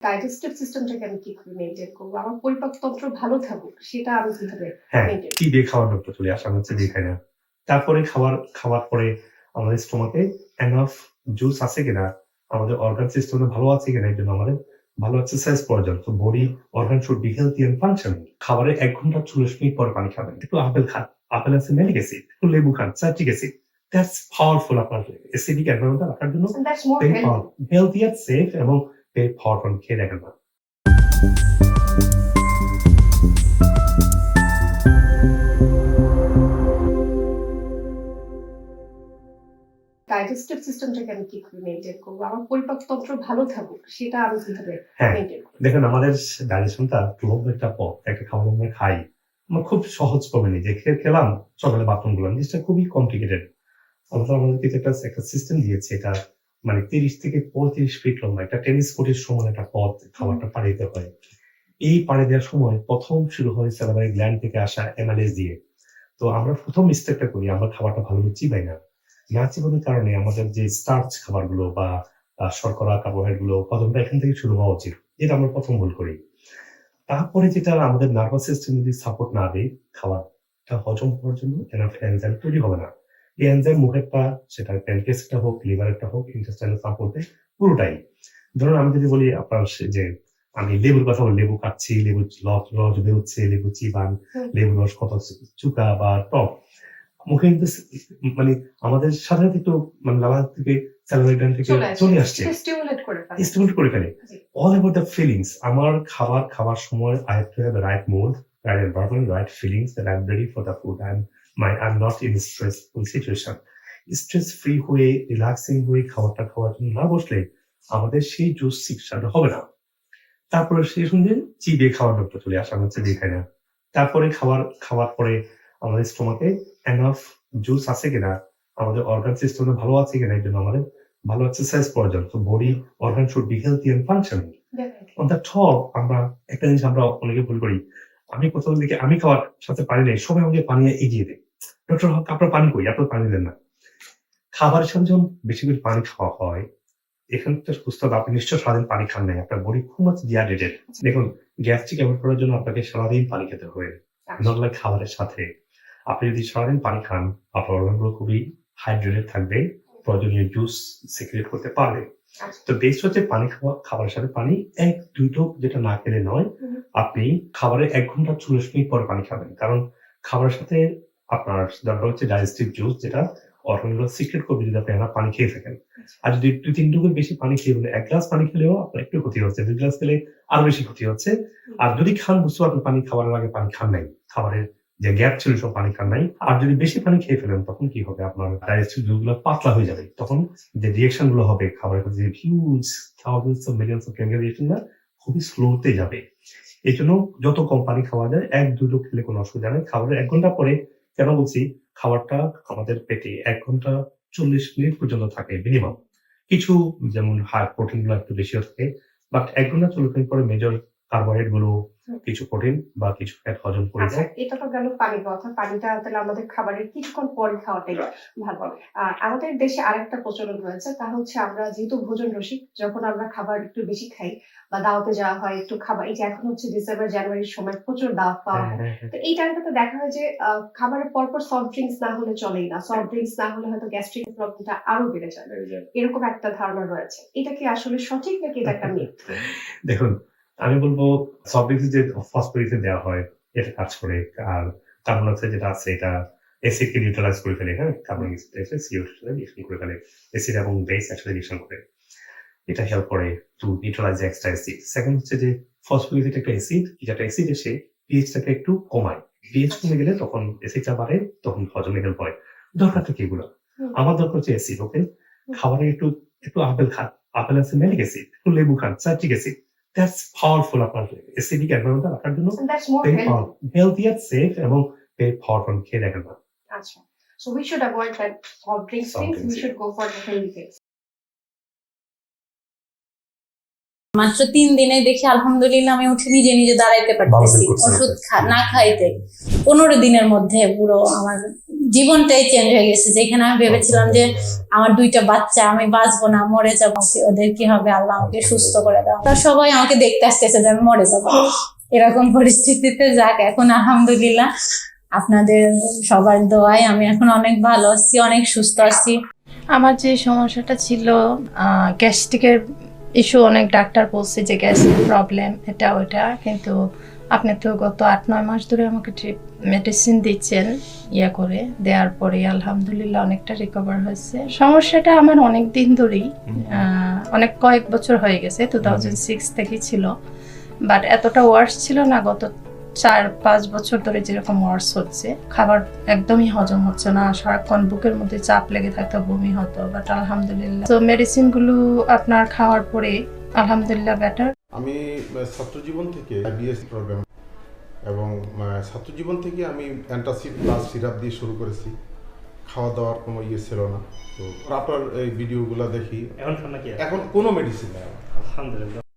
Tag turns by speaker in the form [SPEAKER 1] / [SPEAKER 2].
[SPEAKER 1] Digestive সিস্টেমটাকে আমি কীভাবে মেনটেন করব? আমার পরিপাকতন্ত্র ভালো থাকুক সেটা আমি কীভাবে
[SPEAKER 2] হ্যাঁ কি দিয়ে খাওয়ার ডক্টর চলে আসা? হচ্ছে দিয়ে খাই না। তারপরে খাবার খাওয়ার পরে আমাদের স্টোমাকে এনাফ জুস আছে কিনা আমাদের অর্গান সিস্টেমে ভালো আছে কিনা এই জন্য আমাদের ভালো এক্সারসাইজ প্রয়োজন তো body organ should be healthy and functioning খাবারের এক ঘণ্টা চল্লিশ মিনিট পরে পানি খাবেন। একটু আপেল খান। আপেল আছে ম্যালিক অ্যাসিড একটু লেবু খান সাইট্রিক অ্যাসিড দ্যাটস পাওয়ারফুল আপনার অ্যাসিডিক এনভায়রনমেন্ট রাখার জন্য
[SPEAKER 1] হেলথি
[SPEAKER 2] পাওয়ারফুল হেলথি আর সেফ এবং না
[SPEAKER 1] ডাইজেস্টিভ সিস্টেমটাকে আমি কীভাবে মেনটেন করব? আমার পরিপাকতন্ত্র ভালো থাকুক সেটা আমি কীভাবে
[SPEAKER 2] হ্যাঁ
[SPEAKER 1] মেনটেন করব?
[SPEAKER 2] দেখেন আমাদের ডাইজেশনটা লম্ব একটা পথ একটা খাবার আমরা খাই। আমরা খুব সহজ করে নিই। যে খেয়ে খেলাম সকালে বাথরুম করলাম জিনিসটা খুবই কমপ্লিকেটেড আমরা আমাদের কিছু একটা একটা সিস্টেম দিয়েছে এটা মানে তিরিশ থেকে পঁয়ত্রিশ ফিট লম্বা একটা টেনিস কোর্টের সমান একটা পথ খাবারটা পাড়ি দিতে হয়। এই পাড়ি দেওয়ার সময় প্রথম শুরু হয় স্যালারি গ্ল্যান্ড থেকে আসা এমএলএস দিয়ে। তো আমরা প্রথম স্টেপটা করি আমরা খাবারটা ভালোভাবে চিবাই না। না চিবানোর কারণে আমাদের যে স্টার্চ খাবারগুলো বা শর্করা কার্বোহাইড্রেটগুলো হজমটা এখান থেকে শুরু হওয়া উচিত। এটা আমরা প্রথম ভুল করি। তারপরে যেটা আমাদের নার্ভাস সিস্টেম যদি সাপোর্ট না দেয় খাবারটা হজম হওয়ার জন্য এনাফ এনজাইম তৈরি হবে না। এই এনজাইম মুখেরটা সেটা প্যানকেসটা হোক লিভারেরটা হোক ইন্টেস্টাইনাল সাপোর্টে পুরোটাই। ধরুন আমি যদি বলি আপনার যে আমি লেবুর কথা বলি লেবু কাটছি লেবু রস রস বেরোচ্ছে লেবু চিবান লেবু রস কত চুকা বা টক। মুখে কিন্তু মানে আমাদের সাথে একটু মানে লালা থেকে থেকে
[SPEAKER 1] চলে
[SPEAKER 2] আসছে।
[SPEAKER 1] স্টিমুলেট করে ফেলে।
[SPEAKER 2] অল অ্যাবাউট দ্য ফিলিংস আমার খাবার খাবার সময় I have to have right mood right environment right feelings that I am ready for the food I am I am not in stressful situation stress free হয়ে relaxing হয়ে খাবারটা খাওয়ার জন্য না বসলে আমাদের সেই জুস শিক্ষাটা হবে না। তারপরে সেই সঙ্গে চিবিয়ে খাওয়ার ডক্টর চলে আসা হচ্ছে দিয়ে খাই না। তারপরে খাবার খাওয়ার পরে আমাদের স্টোমাকে এনাফ জুস আছে কিনা আমাদের অর্গান সিস্টেমে ভালো আছে কিনা এই জন্য আমাদের ভালো এক্সারসাইজ প্রয়োজন। তো body organ should be healthy and functioning. On the top আমরা একটা জিনিস আমরা অনেকে ভুল করি। আমি কোথাও দিকে আমি খাওয়ার সাথে পানি নেই সবাই আমাকে পানি এগিয়ে দেয়। ডক্টর হক আপনার পানি কই? আপনার পানি দেন না। খাবারের সাথে যখন বেশি করে পানি খাওয়া হয় এখান থেকে সুস্থ আপনি নিশ্চয় সারাদিন পানি খান নাই। আপনার বডি খুব মাছ ডিহাইড্রেটেড দেখুন গ্যাস্ট্রিক অ্যাভয়েড করার জন্য আপনাকে সারাদিন পানি খেতে হবে। লাইক খাবারের সাথে আপনি যদি সারাদিন পানি খান আপনার অর্গানগুলো খুবই হাইড্রেটেড থাকবে প্রয়োজনীয় জুস সিক্রেট করতে পারবে।
[SPEAKER 1] আচ্ছা।
[SPEAKER 2] তো বেস্ট হচ্ছে পানি খাওয়া খাবারের সাথে পানি এক দুটো যেটা না খেলে নয় আপনি খাবারের এক ঘণ্টা চল্লিশ মিনিট পরে পানি খাবেন। কারণ খাবারের সাথে আপনার দরকার হচ্ছে ডাইজেস্টিভ জুস যেটা অর্গানগুলো সিক্রেট করবে যদি আপনি পানি খেয়ে থাকেন। আর যদি দুই তিন টুকুর বেশি পানি খেয়ে ফেলে এক গ্লাস পানি খেলেও আপনার একটু ক্ষতি হচ্ছে দুই গ্লাস খেলে আরও বেশি ক্ষতি হচ্ছে। আর যদি খান বুঝতে আপনি পানি খাবারের আগে পানি খান নাই খাবারের যে গ্যাপ ছিল সব পানি খান নাই। আর যদি বেশি পানি খেয়ে ফেলেন তখন কি হবে? আপনার ডাইজেস্টিভগুলো পাতলা হয়ে যাবে। তখন যে রিয়েকশনগুলো হবে খাবারের যে huge thousands of millions of chemical reaction খুবই স্লোতে যাবে। এই জন্য যত কম পানি খাওয়া যায় এক দুটো খেলে কোনো অসুবিধা নেই। খাবারের এক ঘণ্টা পরে কেন বলছি? খাবারটা আমাদের পেটে এক ঘণ্টা চল্লিশ মিনিট পর্যন্ত থাকে মিনিমাম কিছু যেমন হাই প্রোটিনগুলো একটু বেশিও থাকে বাট এক ঘণ্টা চল্লিশ মিনিট পরে মেজর
[SPEAKER 1] কার্বোহাইড্রেটগুলো
[SPEAKER 2] কিছু প্রোটিন বা কিছু ফ্যাট হজম করে
[SPEAKER 1] আচ্ছা
[SPEAKER 2] যায়।
[SPEAKER 1] এটা তো গেল পানির কথা। পানিটা তাহলে আমাদের খাবারের কিছুক্ষণ পরে খাওয়াটাই ভালো। আর আমাদের দেশে আরেকটা প্রচলন রয়েছে তা হচ্ছে আমরা যেহেতু ভোজন রসিক যখন আমরা খাবার একটু বেশি খাই বা দাওয়াতে যাওয়া হয় একটু খাবার এই যে এখন হচ্ছে ডিসেম্বর জানুয়ারির সময় প্রচুর দাওয়াত পাওয়া হয়
[SPEAKER 2] হ্যাঁ, হ্যাঁ,
[SPEAKER 1] তো এই টাইমটাতে দেখা হয় যে খাবারের পরপর সফট ড্রিঙ্কস না হলে চলেই না। সফট ড্রিঙ্কস না হলে হয়তো গ্যাস্ট্রিক প্রবলেমটা আরও বেড়ে
[SPEAKER 2] হ্যাঁ।
[SPEAKER 1] এরকম একটা ধারণা রয়েছে। এটা কি আসলে সঠিক নাকি এটা একটা মিথ
[SPEAKER 2] দেখুন আমি বলব সব কিছু যে ফসফরিসে দেওয়া হয় এটা কাজ করে আর কার্বন ডাইঅক্সাইড যেটা আছে এটা অ্যাসিড কে নিউট্রালাইজ করে ফেলে হ্যাঁ? কার্বন ডাইঅক্সাইড সিও রিয়েকশন করে ফেলে অ্যাসিড এবং বেস একসাথে রিয়েকশন করে। এটা হেল্প করে to neutralise extra acid second হচ্ছে যে ফসফরিস একটা অ্যাসিড যেটা অ্যাসিড এসে পিএইচটাকে একটু কমায়। পিএইচ কমে গেলে তখন অ্যাসিডটা বাড়ে তখন হজমে হেল্প হয়। দরকার থাকে এগুলো। আমার দরকার হচ্ছে অ্যাসিড ওকে খাবারে একটু একটু আপেল খান। আপেল আছে ম্যালিক অ্যাসিড একটু লেবু খান সাইট্রিক অ্যাসিড দ্যাটস পাওয়ারফুল আপনার অ্যাসিডিক এনভায়রনমেন্ট রাখার জন্য আর সেফ এবং ভেরি পাওয়ারফুল খেয়ে দেখেন না
[SPEAKER 1] আচ্ছা so we should avoid that soft drinks
[SPEAKER 2] Soft
[SPEAKER 1] things we
[SPEAKER 2] drinks,
[SPEAKER 1] should go for the healthy things
[SPEAKER 3] মাত্র তিন দিনে দেখি আলহামদুলিল্লাহ আমি উঠে নিজে নিজে দাঁড়াইতে পারতেছি। ওষুধ না খাইতে। পনেরো দিনের মধ্যে পুরো আমার জীবনটাই চেঞ্জ হয়ে গেছে। যেখানে আমি ভেবেছিলাম যে আমার দুইটা বাচ্চা আমি বাঁচবো না মরে যাব ওদের কি হবে? আল্লাহ আমাকে সুস্থ করে দাও। তারা সবাই আমাকে দেখতে আসতেছে যে আমি মরে যাব। এরকম পরিস্থিতিতে যাক এখন আলহামদুলিল্লাহ আপনাদের সবার দোয়ায় আমি এখন অনেক ভালো আছি অনেক সুস্থ আছি।
[SPEAKER 4] আমার যে সমস্যাটা ছিল গ্যাস্ট্রিকের ইস্যু অনেক ডাক্তার বলছে যে গ্যাস্ট্রিক প্রবলেম এটা ওটা। কিন্তু আপনি তো গত আট নয় মাস ধরে আমাকে মেডিসিন দিচ্ছেন ইয়া করে। দেওয়ার পরে আলহামদুলিল্লাহ অনেকটা রিকভার হয়েছে। সমস্যাটা আমার অনেক দিন ধরেই অনেক কয়েক বছর হয়ে গেছে টু থাউজেন্ড সিক্স থেকেই ছিল। বাট এতটা ওয়ার্স ছিল না গত চার পাঁচ বছর ধরে যেরকম ওয়ার্স হচ্ছে। খাবার একদমই হজম হচ্ছে না সারাক্ষণ বুকের মধ্যে চাপ লেগে থাকতো বমি হতো বাট আলহামদুলিল্লাহ। তো মেডিসিনগুলো আপনার খাওয়ার পরে আলহামদুলিল্লাহ বেটার
[SPEAKER 5] আমি ছাত্রজীবন ছাত্র জীবন থেকে বিএসসি প্রোগ্রাম এবং ছাত্রজীবন ছাত্র জীবন থেকে আমি অ্যান্টাসিড প্লাস সিরাপ দিয়ে শুরু করেছি। খাওয়া দাওয়ার কোনো ইয়ে ছিল না। তো আপনার এই ভিডিওগুলো দেখি।
[SPEAKER 2] এখন
[SPEAKER 5] এখন কোনো মেডিসিন নেই
[SPEAKER 2] আলহামদুলিল্লাহ।